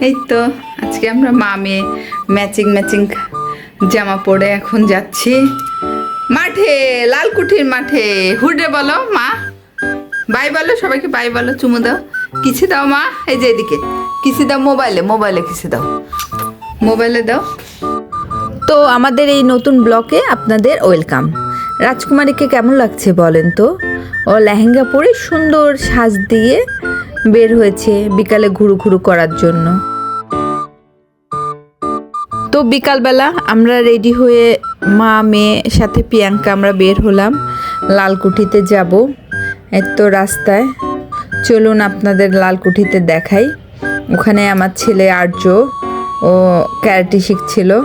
এই তো, আজকে আমরা মা মেয়ে ম্যাচিং ম্যাচিং জামা পরে এখন যাচ্ছি। মাঠে, লালকুঠির মাঠে। হুডে বলো, মা। বাই বলো, সবাইকে বাই বলো, চুমু দাও। কিছু দাও, মা? এই যে এদিকে। কিছু দাও? মোবাইলে মোবাইলে কিছু দাও? মোবাইলে দাও। তো আমাদের এই নতুন ব্লকে আপনাদের ওয়েলকাম। রাজকুমারীকে কেমন লাগছে বলেন তো? ও লেহেঙ্গা পরে সুন্দর সাজ দিয়ে বের হয়েছে বিকালে ঘুরু ঘুরু করার জন্য। তো বিকালবেলা আমরা রেডি হয়ে মা, মেয়ে সাথে প্রিয়াঙ্কা আমরা বের হলাম। লালকুঠিতে যাব। এই তো রাস্তায়। চলুন আপনাদের লালকুঠিতে দেখাই। ওখানে আমার ছেলে আর্য, ও ক্যারাটে শিখছিল।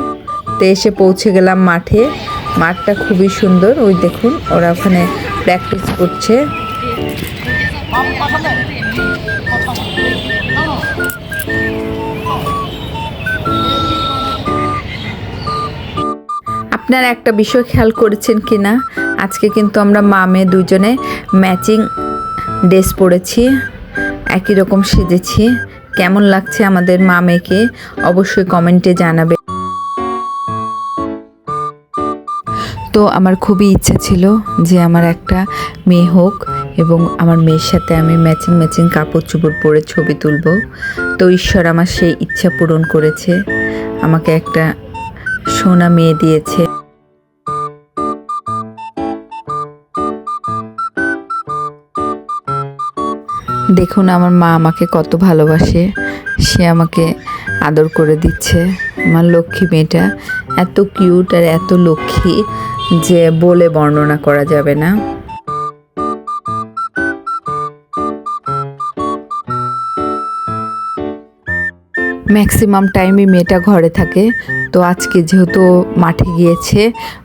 তো এসে পৌঁছে গেলাম মাঠে। মাঠটা খুবই সুন্দর। ওই দেখুন, ওরা ওখানে প্র্যাকটিস করছে। আপনারা একটা বিষয় খেয়াল করেছেন কি না আজকে কিন্তু আমরা মা মেয়ে দুজনে ম্যাচিং ড্রেস পরেছি, একই রকম সেজেছি। কেমন লাগছে আমাদের মা মেয়েকে? অবশ্যই কমেন্টে জানাবে। তো আমার খুবই ইচ্ছা ছিল যে আমার একটা মেয়ে হোক। এবং আমার মেয়ের সাথে আমি ম্যাচিং ম্যাচিং কাপড় চোপড় পরে ছবি তুলব। তো ঈশ্বর আমার সেই ইচ্ছা পূরণ করেছে। আমাকে একটা সোনা মেয়ে দিয়েছে। দেখুন আমার মা আমাকে কত ভালোবাসে। সে আমাকে আদর করে দিচ্ছে। আমার লক্ষ্মী মেয়েটা এত কিউট আর এত লক্ষ্মী যে বলে বর্ণনা করা যাবে না। ম্যাক্সিমাম টাইমই মেয়েটা ঘরে থাকে। তো আজকে যেহেতু মাঠে গিয়েছে,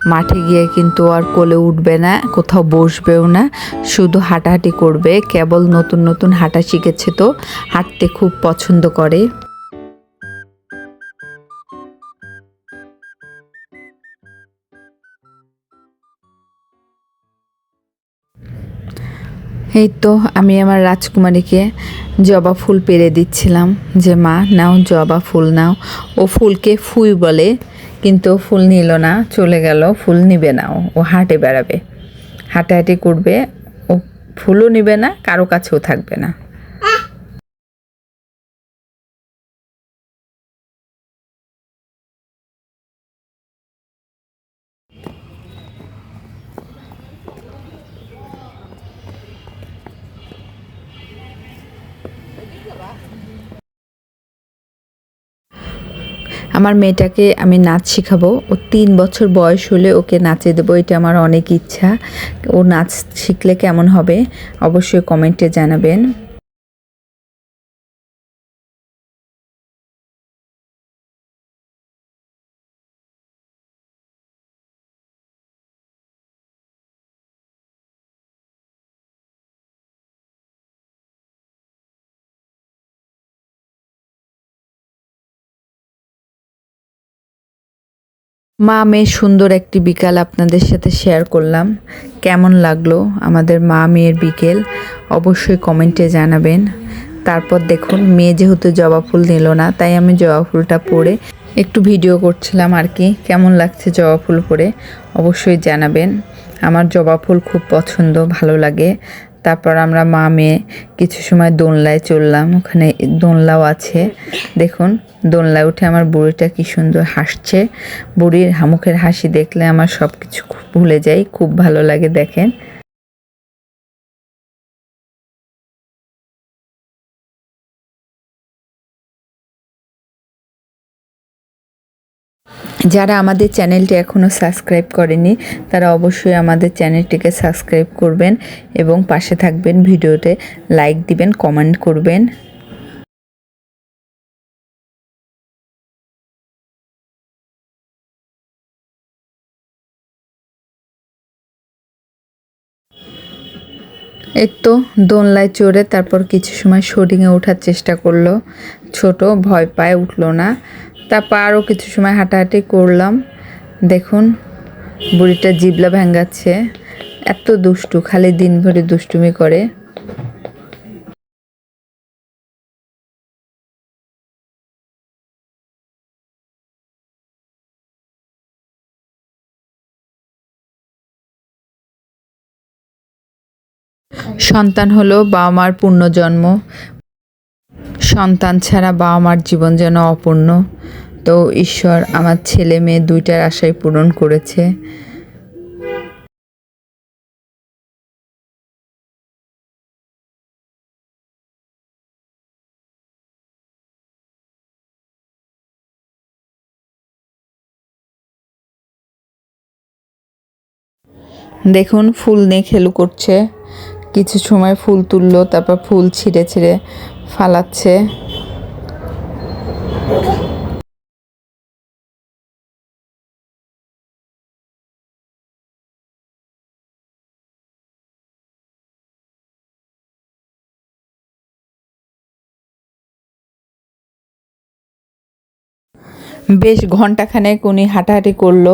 মাঠে গিয়ে কিন্তু আর কোলে উঠবে না, কোথাও বসবেও না, শুধু হাঁটাহাঁটি করবে, কেবল নতুন নতুন হাঁটা শিখেছে তো, হাঁটতে খুব পছন্দ করে। এই তো আমি আমার রাজকুমারীকে জবা ফুল পেরে দিচ্ছিলাম যে, মা, নাও জবা ফুল নাও। ও ফুলকে ফুই বলে, কিন্তু ফুল নিল না, চলে গেল, ফুল নিবে না ও হাঁটে বেড়াবে। হাঁটাহাঁটি করবে, ও ফুলও নিবে না, কারও কাছেও থাকবে না। আমার মেয়েটাকে আমি নাচ শেখাবো। ও তিন বছর বয়স হলে ওকে নাচে দেবো, এটা আমার অনেক ইচ্ছা। ও নাচ শিখলে কেমন হবে অবশ্যই কমেন্টে জানাবেন। মা মেয়ের সুন্দর একটি বিকাল আপনাদের সাথে শেয়ার করলাম। কেমন লাগল আমাদের মা মেয়ের বিকেল? অবশ্যই কমেন্টে জানাবেন। তারপর দেখুন, মেয়ে যেহেতু জবা ফুল নিল না, তাই আমি জবা ফুলটা পরে একটু ভিডিও করছিলাম আর কি। কেমন লাগছে জবা ফুল পরে? অবশ্যই জানাবেন। আমার জবা ফুল খুব পছন্দ, ভালো লাগে। তারপর আমরা মা মেয়ে কিছু সময় দোনলায় চললাম, ওখানে দোনলাও আছে। দেখুন, দোনলায় উঠে আমার বুড়িটা কি সুন্দর হাসছে। বুড়ির মুখের হাসি দেখলে আমার সব কিছু ভুলে যাই, খুব ভালো লাগে দেখেন। যারা আমাদের চ্যানেলটি এখনও সাবস্ক্রাইব করেনি, তারা অবশ্যই আমাদের চ্যানেলটিকে সাবস্ক্রাইব করবেন এবং পাশে থাকবেন ভিডিওতে লাইক দিবেন, কমেন্ট করবেন। তো দোনলায় চড়ে তারপর কিছু সময় শোডিংয়ে ওঠার চেষ্টা করল। ছোট ভয় পায়, উঠল না। তারপর আরও কিছু সময় হাঁটাহাঁটি করলাম। দেখুন, বুড়িটা জিবলা ভেঙ্গাচ্ছে। এত দুষ্টু, খালি দিন ভরে দুষ্টুমি করে। সন্তান হলো বাবা মার পুণ্যজন্ম সন্তান ছাড়া বাবা মার জীবন যেন অপূর্ণ। তো ঈশ্বর আমার ছেলে মেয়ে দুইটার আশাই পূরণ করেছে। দেখুন, ফুল নিয়ে খেলু করছে। কিছু সময় ফুল তুললো, তারপর ফুল ছিঁড়ে ছিঁড়ে ফালাচ্ছে। বেশ ঘন্টাখানেক উনি হাঁটাহাঁটি করল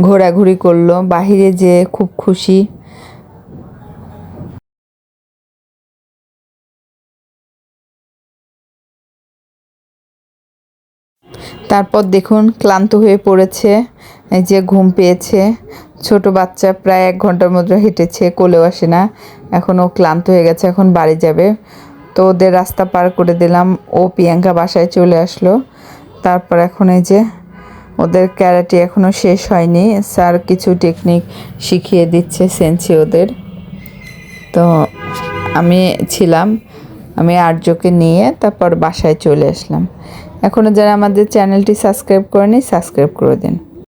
ঘোরাঘুরি করল বাহিরে যে খুব খুশি। তারপর দেখুন, ক্লান্ত হয়ে পড়েছে, এই যে ঘুম পেয়েছে। ছোট বাচ্চা প্রায় এক ঘণ্টার মধ্যে হেঁটেছে, কোলেও আসে না। এখন ও ক্লান্ত হয়ে গেছে, এখন বাড়ি যাবে। তো ওদের রাস্তা পার করে দিলাম, ও প্রিয়াঙ্কা বাসায় চলে আসলো। তারপর এখন এই যে ওদের ক্যারাটি এখনও শেষ হয়নি। স্যার কিছু টেকনিক শিখিয়ে দিচ্ছে সেন্সি ওদের। তো আমি ছিলাম, আমি আর্যকে নিয়ে তারপর বাসায় চলে আসলাম। এখনও যারা আমাদের চ্যানেলটি সাবস্ক্রাইব করেনি সাবস্ক্রাইব করে দিন।